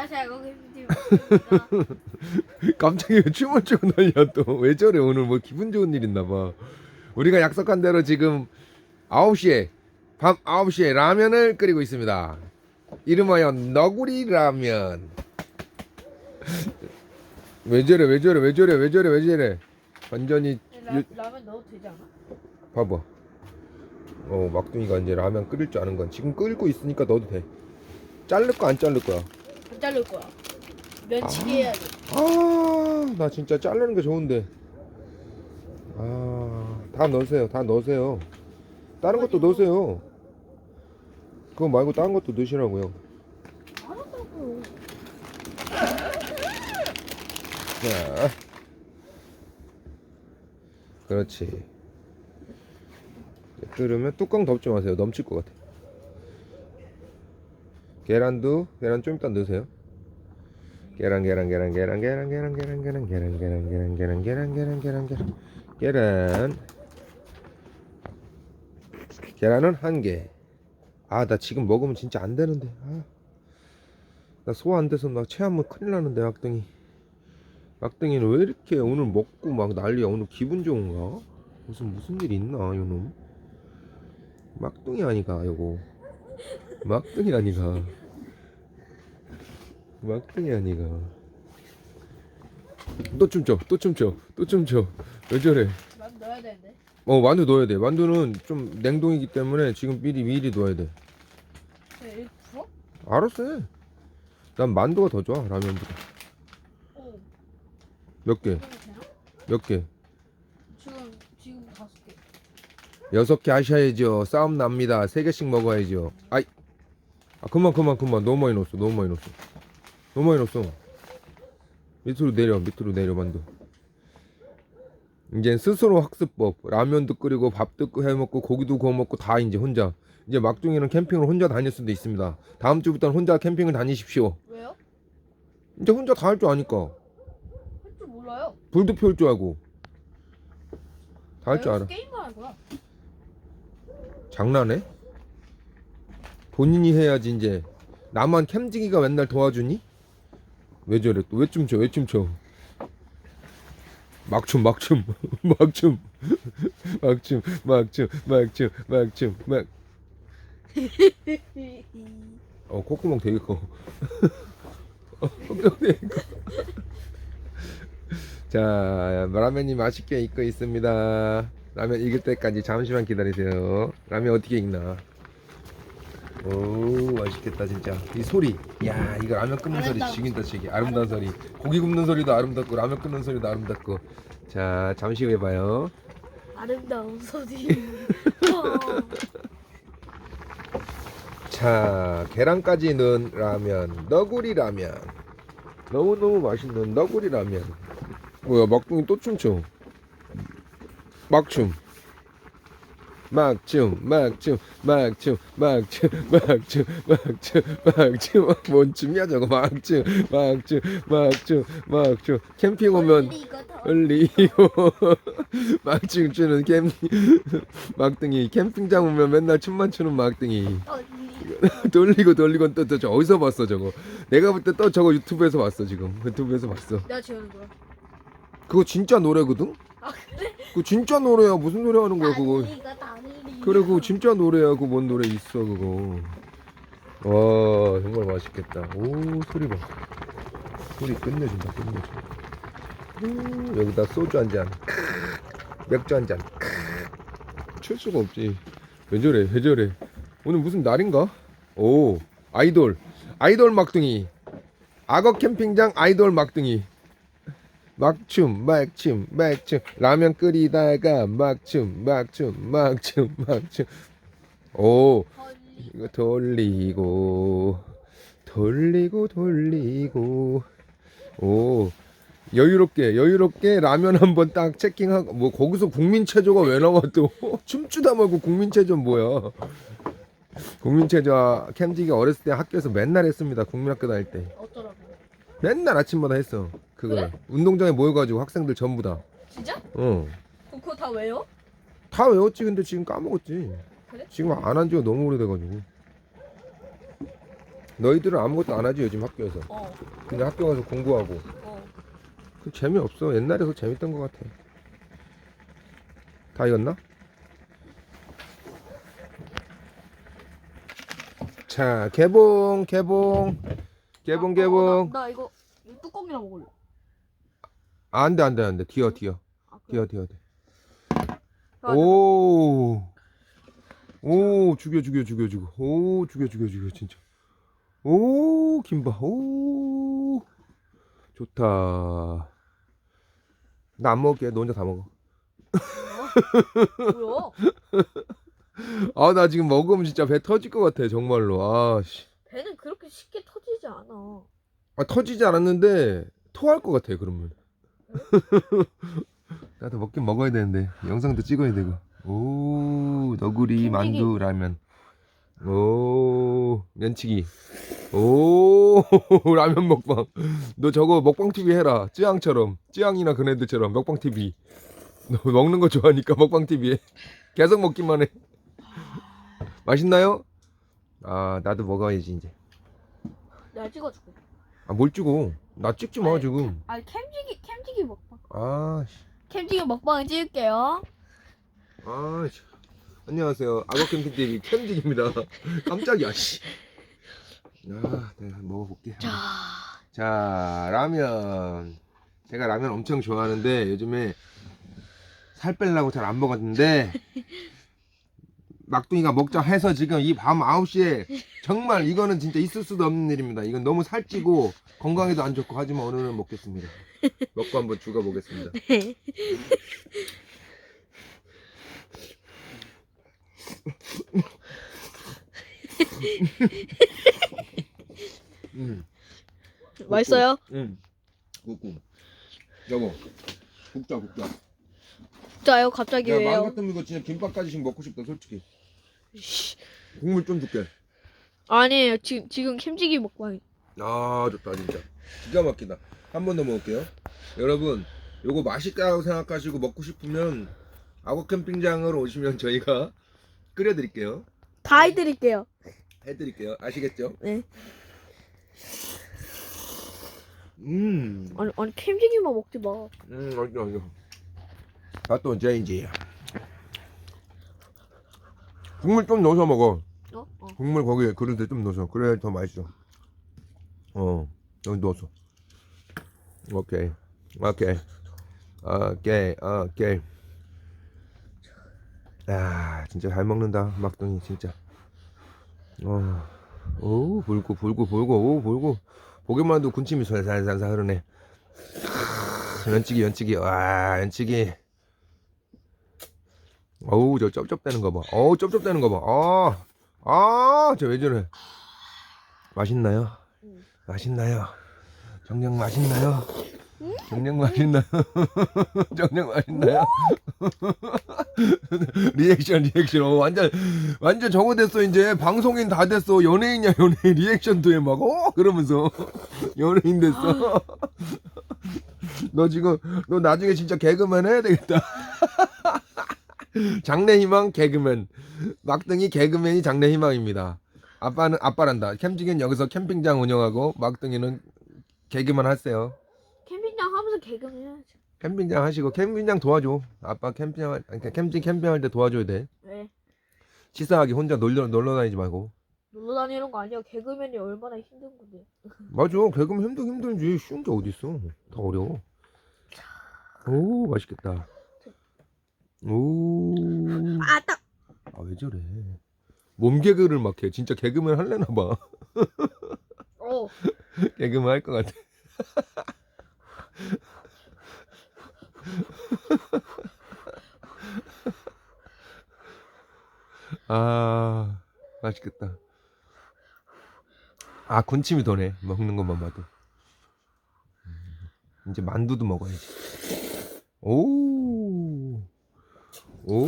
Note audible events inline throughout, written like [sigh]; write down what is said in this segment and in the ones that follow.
안녕하세요. 김치입니다. 갑자기 [laughs] 왜 춤을 추고 날려 또. 왜 저래? 오늘 뭐 기분 좋은 일 있나 봐. 우리가 약속한 대로 지금 9시에 밤 9시에 라면을 끓이고 있습니다. 이름하여 너구리 라면. [laughs] 왜 저래? 왜 저래? 왜 저래? 왜 저래? 왜 저래? 완전히 라, 라면 넣어도 되지 않아? 봐봐. 어 막둥이가 이제 라면 끓일 줄 아는 건 지금 끓고 있으니까 넣어도 돼. 자를 거 안 자를 거야 안 자를 거야. 면치기 해야 돼. 아, 나 진짜 자르는 게 좋은데. 아, 다 넣으세요. 다 넣으세요. 다른 것도 넣으세요. 그거 말고 다른 것도 넣으시라고요. 알았다고. 자. 그렇지. 끓으면 뚜껑 덮지 마세요. 넘칠 것 같아. 계란도 계란 좀 이따 넣으세요. 계란 계란 계란 계란 계란 계란 계란 계란 계란 계란 계란 계란 계란 계란 계란 계란 계란 계란은 한 개. 아, 나 지금 먹으면 진짜 안 되는데. 아. 나 소화 안 돼서 나 체하면 큰일 나는데 막둥이. 막둥이는 왜 이렇게 오늘 먹고 막 난리야? 오늘 기분 좋은가? 무슨 무슨 일 있나 요놈? 막둥이 아니가 요거. 막둥이 아니가. 막둥이 아니가. 또 춤춰, 또 춤춰, 또 춤춰. 왜 저래? 만 넣어야 되는데. 어 만두 넣어야 돼. 만두는 좀 냉동이기 때문에 지금 미리 미리 넣어야 돼. 네, 풀어? 알았어. 해. 난 만두가 더 좋아 라면보다. 오. 몇 개? 되나? 몇 개? 지금 지금 다섯 개. 여섯 개 하셔야죠. 싸움 납니다. 세 개씩 먹어야죠. 아이. 아 그만 그만 그만. 너무 많이 넣었어. 너무 많이 넣었어. 너무 많이 넣었어. 밑으로 내려 밑으로 내려 만두. 이제 스스로 학습법. 라면도 끓이고 밥도 해 먹고 고기도 구워 먹고 다 이제 혼자. 이제 막둥이는 캠핑을 혼자 다닐 수도 있습니다. 다음 주부터는 혼자 캠핑을 다니십시오. 왜요? 이제 혼자 다 할 줄 아니까. 할 줄 몰라요. 불도 피울 줄 알고. 다 할줄나 알아. 게임만 할 거야. 장난해? 본인이 해야지 이제 나만 캠지기가 맨날 도와주니? 왜 저래 또 왜 춤춰 왜 춤춰 막춤 막춤 막춤 막춤 막춤 막춤 막춤 막 어, 콧구멍 되게 커. [laughs] 어, 콧구멍 되게 커. [laughs] 자, 라면이 맛있게 익고 있습니다. 라면 익을 때까지 잠시만 기다리세요. 라면 어떻게 익나? 오, 맛있겠다, 진짜. 이 소리. 야, 이거 라면 끓는 소리. 죽인다, 지기. 아름다운 소리. 고기 굽는 소리도 아름답고, 라면 끓는 소리도 아름답고. 자, 잠시 후에 봐요. 아름다운 소리. [laughs] 자, 계란까지 넣은 라면, 너구리 라면. 너무너무 맛있는 너구리 라면. 뭐야, 막둥이 또 춤춰. 막춤. 막춤, 막춤, 막춤, 막춤, 막춤, 막춤, 막춤. 뭔 춤이야, 저거. 막춤, 막춤, 막춤, 막춤. 캠핑 오면 흘리고 [laughs] 막춤 추는 캠 막둥이 캠핑장 오면 맨날 춤만 추는 막둥이 돌리고 돌리고 또, 또, 저 어디서 봤어 저거 내가 볼 때 또 저거 유튜브에서 봤어 지금 유튜브에서 봤어 내가 지우는 거야. 그거 진짜 노래거든 아 그래? 그거 진짜 노래야 무슨 노래 하는 거야 그거 다리. 그래 그거 진짜 노래야. 그거 뭔 노래 있어 그거. 와 정말 맛있겠다. 오 소리 봐. 소리 끝내준다 끝내줘 오, 여기다 소주 한잔. 맥주 한잔. 칠 수가 없지. 왜 저래 왜 저래. 오늘 무슨 날인가? 오 아이돌. 아이돌 막둥이. 악어 캠핑장 아이돌 막둥이 막춤 막춤 막춤. 라면 끓이다가 막춤 막춤 막춤 막춤. 오 이거 돌리고 돌리고 돌리고. 오 여유롭게 여유롭게 라면 한번 딱 체킹하고 뭐 거기서 국민체조가 왜 나와 또 [laughs] 춤추다 말고 국민체조 뭐야? 국민체조 캠지가 어렸을 때 학교에서 맨날 했습니다 국민학교 다닐 때? 맨날 아침마다 했어 그거 그래? 운동장에 모여가지고 학생들 전부 다 진짜? 어. 그럼 그거 다 왜요? 다 외웠지 근데 지금 까먹었지 그래? 지금 안 한 지가 너무 오래돼가지고 너희들은 아무것도 안 하지 요즘 학교에서. 어. 그냥 학교 가서 공부하고. 어. 그 재미없어. 옛날에 더 재밌던 것 같아. 다 익었나? 자, 개봉, 개봉. 개봉, 아, 어, 개봉. 나, 나 이거 이 뚜껑이나 먹을래. 아, 안 돼, 안 돼, 안 돼. 뒤어, 뒤어. 아, 그래. 뒤어, 뒤어. 뒤어. 자, 오. 오, 죽여, 죽여, 죽여, 죽여. 오, 죽여, 죽여, 죽여, 진짜. 오, 김밥. 오. 좋다. 나 안 먹을게. 너 혼자 다 먹어. 뭐야? [laughs] 아, 나 지금 먹으면 진짜 배 터질 것 같아. 정말로. 아, 씨. 배는 그렇게 쉽게 터지지 않아. 아, 터지지 않았는데 토할 것 같아. 그러면. [laughs] 나도 먹긴 먹어야 되는데 영상도 찍어야 되고. 오, 너구리. 만두 라면. 오, 면치기. 오, [laughs] 라면 먹방. 너 저거 먹방 TV 해라. 쯔양처럼. 쯔양이나 그네들처럼 먹방 TV. 너 먹는 거 좋아하니까 먹방 TV 해. 계속 먹기만 해. 맛있나요? 아, 나도 먹어야지 이제. 내가 찍어줄게. 아, 뭘 찍어? 나 찍지 마 지금. 아니 캠지기 캠지기 먹방. 아, 씨. 캠지기 먹방 찍을게요. 아, 씨. 안녕하세요. 악어 캠핑 TV 캠직입니다. 깜짝이야, 씨. 아, 내가 먹어볼게. 자, 자, 라면. 제가 라면 엄청 좋아하는데 요즘에 살 빼려고 잘 안 먹었는데 [laughs] 막둥이가 먹자 해서 지금 이 밤 9시에 정말 이거는 진짜 있을 수도 없는 일입니다. 이건 너무 살찌고 건강에도 안 좋고 하지만 오늘은 먹겠습니다. 먹고 한번 죽어 보겠습니다. 음. 맛있어요? 응. 꾹꾹. 여보. 국자 국자. 진짜요? 갑자기 야, 왜요? 같으면 이거 진짜 김밥까지 지금 먹고 싶다, 솔직히. 국물 좀 줄게. 아니에요. 지금 지금 캠지기 먹방. 아, 좋다, 진짜. 기가 막히다. 한 번 더 먹을게요. 여러분, 요거 맛있다고 생각하시고 먹고 싶으면 악어 캠핑장으로 오시면 저희가 끓여드릴게요. 다 해드릴게요. 해드릴게요. 아시겠죠? 네. 음, 아니 아니 캠지기만 먹지 마. 음, 맛있다, 맛 있다. 다또 언제 이제 국물 좀 넣어서 먹어. 어? 어. 국물 거기에 그릇에 좀 넣어서 그래야 더 맛있어. 어 여기 넣었어. 오케이 오케이 오케이 오케이. 야 진짜 잘 먹는다 막둥이 진짜. 어오 불고 불고 불고 오 불고 보기만 해도 군침이 살살살살 흐르네. 크, 연치기 연치기 와 연치기. 어우 저 쩝쩝대는 거 봐. 어우 쩝쩝대는 거 봐. 아. 아, 저 왜 저래? 맛있나요? 응. 맛있나요? 정녕 맛있나요? 정녕 맛있나요? [laughs] 정녕 맛있나요? [laughs] 리액션 리액션 어, 완전 완전 저거 됐어 이제 방송인 다 됐어 연예인이야 연예인 리액션도 해막 어? 그러면서 [laughs] 연예인 됐어 너 지금 너 나중에 진짜 개그맨 해야 되겠다 장래 희망 개그맨 막둥이 개그맨이 장래 희망입니다. 아빠는 아빠란다. 캠직은 여기서 캠핑장 운영하고 막둥이는 개그만 하세요. 캠핑장 하면서 개그맨 해야지. 캠핑장 하시고 캠핑장 도와줘. 아빠 캠핑 할- 아니, 캠핑 캠핑할 때 도와줘야 돼. 왜? 치사하게 혼자 놀러 놀러 다니지 말고. 놀러 다니는 거 아니야? 개그맨이 얼마나 힘든 건데. 맞아. 개그맨 힘들 힘들지. 쉬운 게 어디 있어? 더 어려워. 오 맛있겠다. 오. 아 딱. 아 왜 저래? 몸 개그를 막 해. 진짜 개그맨 할래나 봐. [laughs] 어. 개그맨 할 것 같아. [laughs] 아 맛있겠다. 아 군침이 도네 먹는 것만 봐도. 음, 이제 만두도 먹어야지. 오, 오,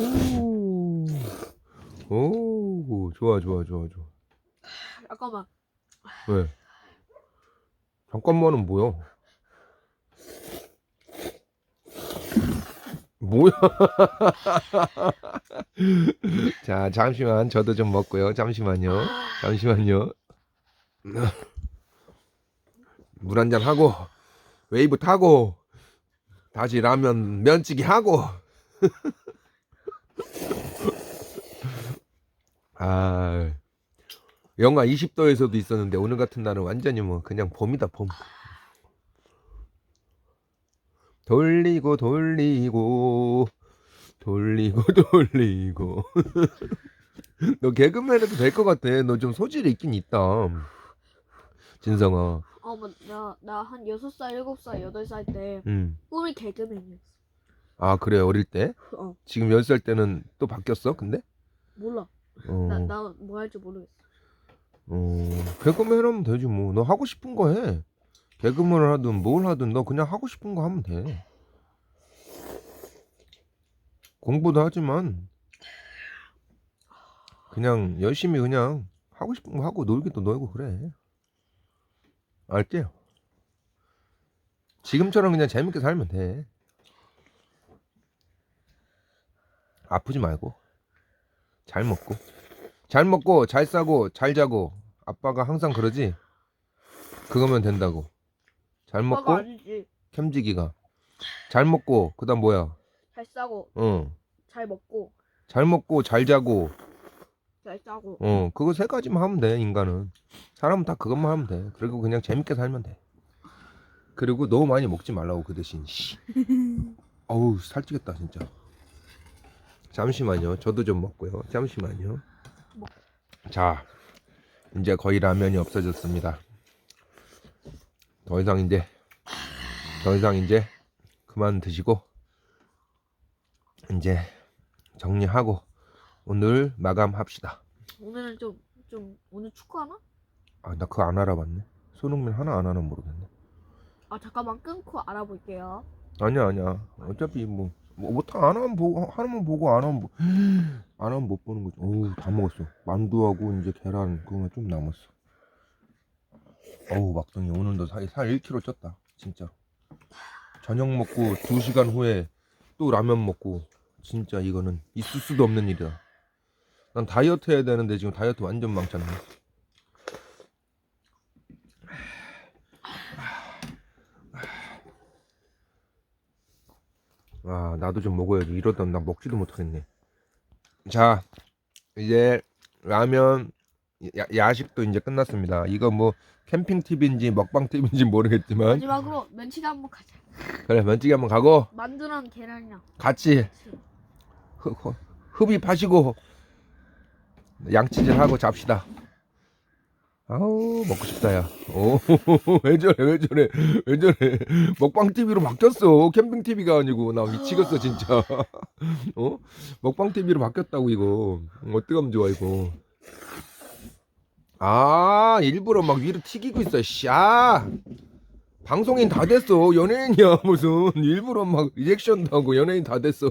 오, 좋아 좋아 좋아 좋아. 잠깐만. 왜? 잠깐만은 뭐야? 뭐야? [laughs] 자, 잠시만 저도 좀 먹고요. 잠시만요. 잠시만요. 물 한잔 하고 웨이브 타고 다시 라면 면치기 하고 [laughs] 아 영하 20도에서도 있었는데 오늘 같은 날은 완전히 뭐 그냥 봄이다 봄. 돌리고 돌리고 돌리고 [laughs] 돌리고. 너 개그맨 해도 될 것 같아. 너 좀 소질이 있긴 있다. 진성아. 어, 뭐, 나, 나한 6살, 7살, 8살 때 음. 꿈이 개그맨이었어. 아 그래 어릴 때? 어, 지금 몇살 때는 또 바뀌었어 근데? 몰라. 어, 나, 나 뭐 할지 모르겠어. 어 개그맨 하면 되지 뭐. 너 하고 싶은 거 해. 개그맨을 하든 뭘 하든 너 그냥 하고 싶은 거 하면 돼. 공부도 하지만 그냥 열심히 그냥 하고 싶은 거 하고 놀기도 놀고 그래. 알지? 지금처럼 그냥 재밌게 살면 돼 아프지 말고. 잘 먹고. 잘 먹고 잘 싸고 잘 자고. 아빠가 항상 그러지? 그거면 된다고. 잘 먹고 아니지. 캠지기가. 잘 먹고 그다음 뭐야? 잘 싸고, 어잘 잘 먹고, 먹고 잘 자고. 잘 싸고. 어 그거 세 가지만 하면 돼 인간은. 사람은 다 그것만 하면 돼. 그리고 그냥 재밌게 살면 돼. 그리고 너무 많이 먹지 말라고 그 대신. 씨. [laughs] 어우 살찌겠다 진짜 잠시만요. 저도 좀 먹고요. 잠시만요. 자 이제 거의 라면이 없어졌습니다. 더 이상 이제 더 이상 이제 그만 드시고 이제 정리하고 오늘 마감합시다. 오늘은 좀, 좀, 오늘 축구하나? 아 나 그거 안 알아봤네. 손흥민 하나 안 하나 모르겠네. 아, 잠깐만 끊고 알아볼게요. 아니야 아니야. 어차피 뭐, 뭐 못하 안 하면 보고 하면 보고 안 하면 뭐, 안 하면 못 보는 거지 어우 다 먹었어. 만두하고 이제 계란 그거만 좀 남았어. 어우 막둥이 오늘도 살, 살 1kg 쪘다 진짜 저녁 먹고 2 시간 후에 또 라면 먹고 진짜 이거는 있을 수도 없는 일이다 난 다이어트 해야 되는데 지금 다이어트 완전 망쳤네 아 나도 좀 먹어야지. 이러다 나 먹지도 못하겠네. 자 이제 라면 야, 야식도 이제 끝났습니다. 이거 뭐 캠핑 팁인지 먹방 팁인지 모르겠지만. 마지막으로 면치기 한번 가자. 그래 면치기 한번 가고. 만두랑 계란이랑. 같이 같이. 흡, 흡, 흡입하시고 양치질 하고 잡시다 아우 먹고 싶다 야 오왜 [laughs] 저래 왜 저래 왜 저래. 먹방 TV로 바뀌었어. 캠핑 TV가 아니고. 나 미치겠어 진짜. [laughs] 어? 먹방 TV로 바뀌었다고 이거. 어떡하면 좋아 이거. 아 일부러 막 위로 튀기고 있어 씨아 방송인 다 됐어. 연예인이야 [laughs] 무슨. 일부러 막 리액션도 하고 연예인 다 됐어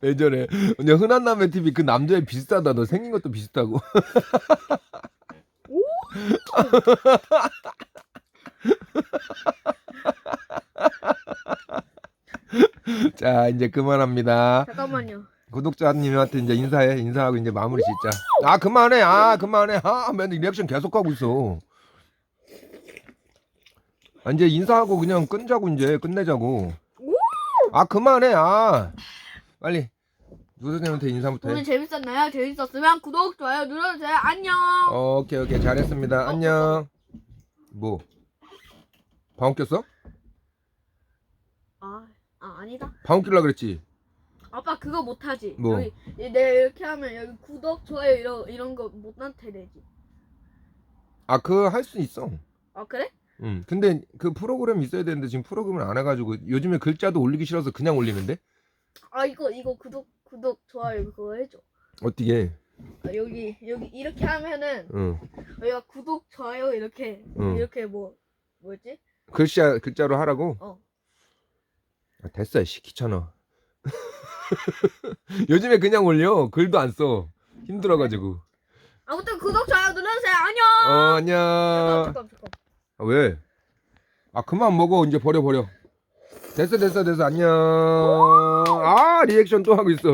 왜 저래? 그냥 흔한 남의 TV 그 남자애 비슷하다. 너 생긴 것도 비슷하고. [laughs] 자, 이제 그만합니다. 잠깐만요. 구독자님한테 이제 인사해. 인사하고 이제 마무리 짓자. 아, 그만해. 아, 그만해. 아, 맨날 리액션 계속 하고 있어. 아, 이제 인사하고 그냥 끊자고 이제 끝내자고. 아, 그만해. 아. 빨리 누선생님한테 인사부터 오늘 해. 재밌었나요? 재밌었으면 구독, 좋아요 눌러주세요. 안녕. 어, 오케이, 오케이. 잘했습니다. 안녕. 뭐? 방귀 꼈어? 아, 아 아니다. 방귀 낄라 그랬지? 아빠 그거 못하지. 뭐? 여기 이- 내가 이렇게 하면 여기 구독, 좋아요 이런 이런 거 못한테 되지. 아, 그거 할수 있어. 아 그래? 응. 근데 그 프로그램 있어야 되는데 지금 프로그램을 안 해가지고 요즘에 글자도 올리기 싫어서 그냥 올리는데? 아 이거 이거 구독, 구독, 좋아요 그거 해줘. 어떻게? 아, 여기 여기 이렇게 하면은 응. 여기가 구독, 좋아요 이렇게 응. 이렇게 뭐 뭐지? 글자 글자로 하라고? 어. 아, 됐어, 씨 귀찮아. [laughs] 요즘에 그냥 올려. 글도 안 써. 힘들어가지고. 아무튼 구독, 좋아요 눌러주세요. 안녕. 어, 잠깐 안녕. 잠깐 잠깐. 아, 왜? 아, 그만 먹어. 이제 버려, 버려. 됐어 됐어 됐어 안녕 아 리액션 또 하고 있어